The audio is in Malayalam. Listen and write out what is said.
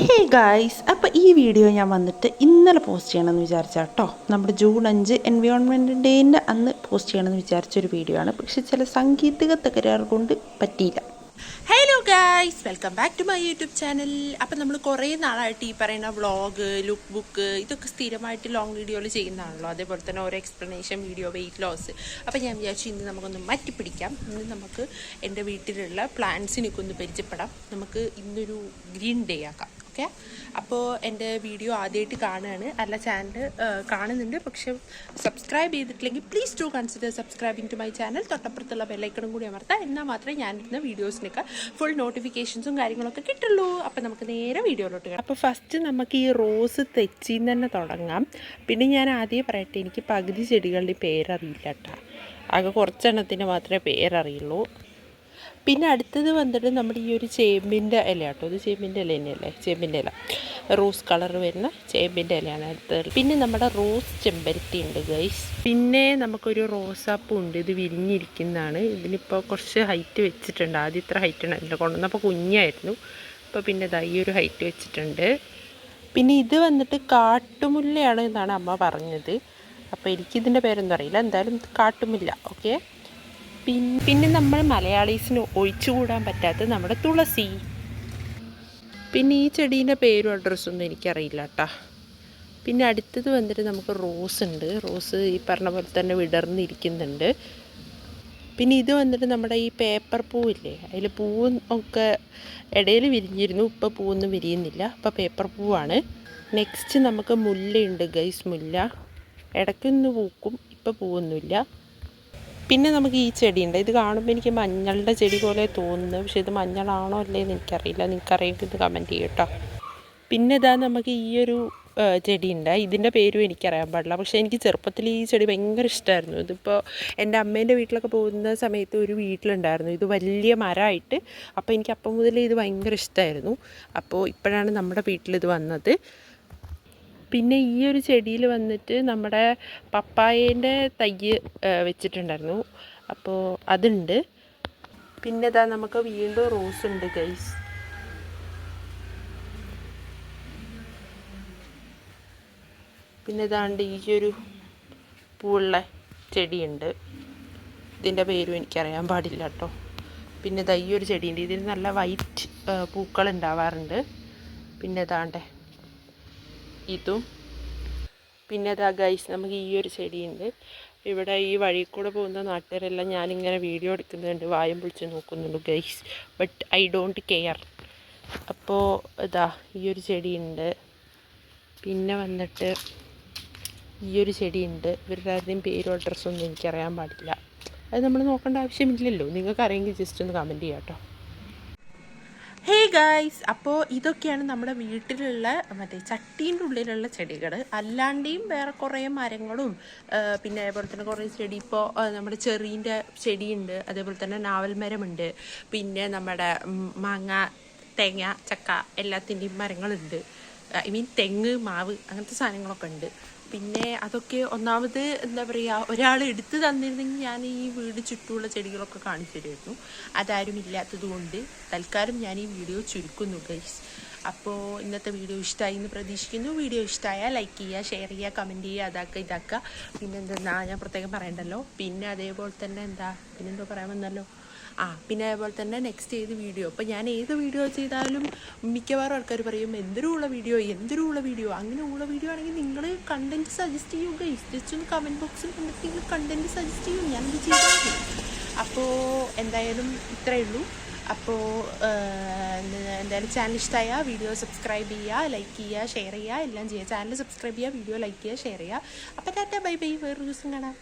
ഹേ ഗായ്സ് അപ്പോൾ ഈ വീഡിയോ ഞാൻ വന്നിട്ട് ഇന്നലെ പോസ്റ്റ് ചെയ്യണമെന്ന് വിചാരിച്ച കേട്ടോ നമ്മുടെ ജൂൺ അഞ്ച് എൻവയോൺമെന്റ് ഡേന്റെ അന്ന് പോസ്റ്റ് ചെയ്യണമെന്ന് വിചാരിച്ചൊരു വീഡിയോ ആണ്. പക്ഷേ ചില സാങ്കേതിക തകരാറ് കൊണ്ട് പറ്റിയില്ല. Hello guys welcome back to my YouTube channel അപ്പം നമ്മൾ കുറേ നാളായിട്ട് ഈ പറയുന്ന വ്ളോഗ് ലുക്ക് ബുക്ക് ഇതൊക്കെ സ്ഥിരമായിട്ട് ലോങ് വീഡിയോയിൽ ചെയ്യുന്നതാണല്ലോ. അതേപോലെ തന്നെ ഓരോ എക്സ്പ്ലനേഷൻ വീഡിയോ വെയിറ്റ് ലോസ് അപ്പം ഞാൻ വിചാരിച്ചു ഇന്ന് നമുക്കൊന്ന് മാറ്റി പിടിക്കാം ഇന്ന് നമുക്ക് എന്റെ വീട്ടിലുള്ള പ്ലാന്റ്സിനൊക്കെ ഒന്ന് പരിചയപ്പെടാം. നമുക്ക് ഇന്നൊരു ഗ്രീൻ ഡേ ആക്കാം. ഓക്കെ. അപ്പോൾ എന്റെ വീഡിയോ ആദ്യമായിട്ട് കാണുകയാണ്. അല്ല ചാനൽ കാണുന്നുണ്ട്. പക്ഷെ സബ്സ്ക്രൈബ് ചെയ്തിട്ടില്ലെങ്കിൽ please to consider subscribing to my channel തൊട്ടപ്പുറത്തുള്ള ബെല്ലൈക്കണും കൂടി അമർത്താം. എന്നാൽ മാത്രമേ ഞാനിരുന്ന വീഡിയോസിനൊക്കെ ഫുൾ നോട്ടിഫിക്കേഷൻസും കാര്യങ്ങളൊക്കെ കിട്ടുള്ളൂ. അപ്പം നമുക്ക് നേരെ വീഡിയോയിലോട്ട് കാണാം അപ്പോൾ ഫസ്റ്റ് നമുക്ക് ഈ റോസ് തെച്ചിന്ന് തന്നെ തുടങ്ങാം. പിന്നെ ഞാൻ ആദ്യം പറയട്ടെ എനിക്ക് പകുതി ചെടികളുടെ പേരറിയില്ല കേട്ടോ. ആകെ കുറച്ചെണ്ണത്തിന് മാത്രമേ പേരറിയുള്ളൂ. പിന്നെ അടുത്തത് വന്നിട്ട് നമ്മുടെ ഈ ഒരു ചേമ്പിന്റെ ഇല കേട്ടോ. ഇത് ചേമ്പിന്റെ ഇല തന്നെയല്ലേ? ചേമ്പിന്റെ ഇല. റോസ് കളർ വരുന്ന ചേമ്പിന്റെ ഇലയാണ് അടുത്തത്. പിന്നെ നമ്മുടെ റോസ് ചെമ്പരത്തി ഉണ്ട് ഗൈസ് പിന്നെ നമുക്കൊരു റോസാപ്പൂ ഉണ്ട്. ഇത് വിരിഞ്ഞിരിക്കുന്നതാണ്. ഇതിനിപ്പോൾ കുറച്ച് ഹൈറ്റ് വെച്ചിട്ടുണ്ട്. ആദ്യം ഇത്ര ഹൈറ്റ് ഉണ്ടായില്ല കൊണ്ടുവന്നപ്പോൾ കുഞ്ഞായിരുന്നു. അപ്പോൾ പിന്നെ ഇതാ ഈ ഒരു ഹൈറ്റ് വെച്ചിട്ടുണ്ട്. പിന്നെ ഇത് വന്നിട്ട് കാട്ടുമുല്ലയാണ് എന്നാണ് അമ്മ പറഞ്ഞത്. അപ്പോൾ എനിക്കിതിന്റെ പേരൊന്നും അറിയില്ല. എന്തായാലും കാട്ടുമുല്ല. ഓക്കെ പിന്നെ നമ്മൾ മലയാളീസിന് ഒഴിച്ചുകൂടാൻ പറ്റാത്ത നമ്മുടെ തുളസി. പിന്നെ ഈ ചെടീന്റെ പേരും അഡ്രസ്സൊന്നും എനിക്കറിയില്ല കേട്ടോ പിന്നെ അടുത്തത് വന്നിട്ട് നമുക്ക് റോസ് ഉണ്ട് റോസ് ഈ പറഞ്ഞ പോലെ തന്നെ വിടർന്നിരിക്കുന്നുണ്ട്. പിന്നെ ഇത് വന്നിട്ട് നമ്മുടെ ഈ പേപ്പർ പൂവില്ലേ? അതിൽ പൂവും ഒക്കെ ഇടയിൽ വിരിഞ്ഞിരുന്നു. ഇപ്പോൾ പൂവൊന്നും വിരിയുന്നില്ല. അപ്പോൾ പേപ്പർ പൂവാണ്. നെക്സ്റ്റ് നമുക്ക് മുല്ലയുണ്ട് ഗൈസ് മുല്ല. ഇടയ്ക്കൊന്ന് പൂക്കും ഇപ്പോൾ പൂവൊന്നുമില്ല. പിന്നെ നമുക്ക് ഈ ചെടിയുണ്ട്. ഇത് കാണുമ്പോൾ എനിക്ക് മഞ്ഞളുടെ ചെടി പോലെ തോന്നുന്നു. പക്ഷെ ഇത് മഞ്ഞളാണോ അല്ലേ എന്ന് എനിക്കറിയില്ല. നിങ്ങൾക്കറിയെങ്കിൽ ഇത് കമന്റ് ചെയ്യട്ടോ പിന്നെ ഇതാ നമുക്ക് ഈ ഒരു ചെടിയുണ്ട്. ഇതിന്റെ പേരും എനിക്കറിയാൻ പാടില്ല. പക്ഷേ എനിക്ക് ചെറുപ്പത്തിൽ ഈ ചെടി ഭയങ്കര ഇഷ്ടമായിരുന്നു ഇതിപ്പോൾ എന്റെ അമ്മേന്റെ വീട്ടിലൊക്കെ പോകുന്ന സമയത്ത് ഒരു വീട്ടിലുണ്ടായിരുന്നു. ഇത് വലിയ മരമായിട്ട് അപ്പോൾ എനിക്ക് അപ്പം മുതലേ ഇത് ഭയങ്കര ഇഷ്ടമായിരുന്നു അപ്പോൾ ഇപ്പോഴാണ് നമ്മുടെ വീട്ടിൽ ഇത് വന്നത്. പിന്നെ ഈ ഒരു ചെടിയിൽ വന്നിട്ട് നമ്മുടെ പപ്പായേന്റെ തയ്യ് വെച്ചിട്ടുണ്ടായിരുന്നു. അപ്പോൾ അതുണ്ട്. പിന്നെ ഇതാ നമുക്ക് വീണ്ടും റോസ് ഉണ്ട് ഗൈസ്. പിന്നെ ഇതാണ്ട് ഈ ഒരു പൂവുള്ള ചെടിയുണ്ട്. ഇതിന്റെ പേരും എനിക്കറിയാൻ പാടില്ല കേട്ടോ. പിന്നെ ഇതാ ഈ ഒരു ചെടിയുണ്ട്. ഇതിൽ നല്ല വൈറ്റ് പൂക്കൾ ഉണ്ടാവാറുണ്ട്. പിന്നെ ഇതാണ്ടേ ഇതും പിന്നെ അതാ ഗൈസ് നമുക്ക് ഈ ഒരു ചെടിയുണ്ട്. ഇവിടെ ഈ വഴി കൂടെ പോകുന്ന നാട്ടുകാരെല്ലാം ഞാനിങ്ങനെ വീഡിയോ എടുക്കുന്നുണ്ട് വായം പൊളിച്ച് നോക്കുന്നുണ്ട് guys. But I don't care അപ്പോൾ ഇതാ ഈ ഒരു ചെടിയുണ്ട്. പിന്നെ വന്നിട്ട് ഈ ഒരു ചെടിയുണ്ട്. ഇവരുടെ ആരുടെയും പേരും അഡ്രസ്സൊന്നും എനിക്കറിയാൻ പാടില്ല. അത് നമ്മൾ നോക്കേണ്ട ആവശ്യമില്ലല്ലോ. നിങ്ങൾക്ക് അറിയെങ്കിൽ ജസ്റ്റ് ഒന്ന് കമന്റ് ചെയ്യാം കേട്ടോ ഹേ ഗായ്സ് അപ്പോൾ ഇതൊക്കെയാണ് നമ്മുടെ വീട്ടിലുള്ള മറ്റേ ചട്ടീന്റെ ഉള്ളിലുള്ള ചെടികൾ അല്ലാണ്ടെയും വേറെ കുറേ മരങ്ങളും പിന്നെ അതേപോലെ തന്നെ കുറേ ചെടി ഇപ്പോൾ നമ്മുടെ ചെറീന്റെ ചെടിയുണ്ട് അതേപോലെ തന്നെ നാവൽ മരമുണ്ട് പിന്നെ നമ്മുടെ മാങ്ങ തേങ്ങ ചക്ക എല്ലാത്തിന്റെയും മരങ്ങളുണ്ട്. ഐ മീൻ തെങ്ങ് മാവ് അങ്ങനത്തെ സാധനങ്ങളൊക്കെ ഉണ്ട്. പിന്നെ അതൊക്കെ ഒന്നാമത് എന്താ പറയുക ഒരാൾ എടുത്തു തന്നിരുന്നെങ്കിൽ ഞാൻ ഈ വീട് ചുറ്റുമുള്ള ചെടികളൊക്കെ കാണിച്ചു തരുമായിരുന്നു. അതാരും ഇല്ലാത്തത് കൊണ്ട് തൽക്കാലം ഞാൻ ഈ വീഡിയോ ചുരുക്കുന്നു ഗൈസ് അപ്പോൾ ഇന്നത്തെ വീഡിയോ ഇഷ്ടമായി എന്ന് പ്രതീക്ഷിക്കുന്നു. വീഡിയോ ഇഷ്ടമായാൽ ലൈക്ക് ചെയ്യുക ഷെയർ ചെയ്യുക കമന്റ് ചെയ്യുക അതാക്കുക ഇതാക്കുക. പിന്നെ എന്താ ഞാൻ പ്രത്യേകം പറയണ്ടല്ലോ. പിന്നെ അതേപോലെ തന്നെ എന്താ പിന്നെന്തോ പറയാൻ വന്നല്ലോ. ആ പിന്നെ അതേപോലെ തന്നെ നെക്സ്റ്റ് ഏത് വീഡിയോ അപ്പോൾ ഞാൻ ഏത് വീഡിയോ ചെയ്താലും മിക്കവാറും ആൾക്കാർ പറയും എന്തൊരുള്ള വീഡിയോ എന്തൊരുള്ള വീഡിയോ അങ്ങനെ ഉള്ള വീഡിയോ ആണെങ്കിൽ നിങ്ങൾ കണ്ടന്റ് സജസ്റ്റ് ചെയ്യുക ജസ്റ്റ് ഒന്ന് കമന്റ് ബോക്സിൽ കണ്ടിട്ട് നിങ്ങൾ കണ്ടന്റ് സജസ്റ്റ് ചെയ്യും. ഞാനത് ചെയ്താൽ അപ്പോൾ എന്തായാലും ഇത്രയേ ഉള്ളൂ. അപ്പോൾ എന്തായാലും ചാനൽ ഇഷ്ടമായ വീഡിയോ സബ്സ്ക്രൈബ് ചെയ്യുക ലൈക്ക് ചെയ്യുക ഷെയർ ചെയ്യുക എല്ലാം ചെയ്യുക ചാനൽ സബ്സ്ക്രൈബ് ചെയ്യുക വീഡിയോ ലൈക്ക് ചെയ്യുക ഷെയർ ചെയ്യുക അപ്പോൾ ടാറ്റ ബൈ ബൈ. വേറൊരു ദിവസം കാണാം.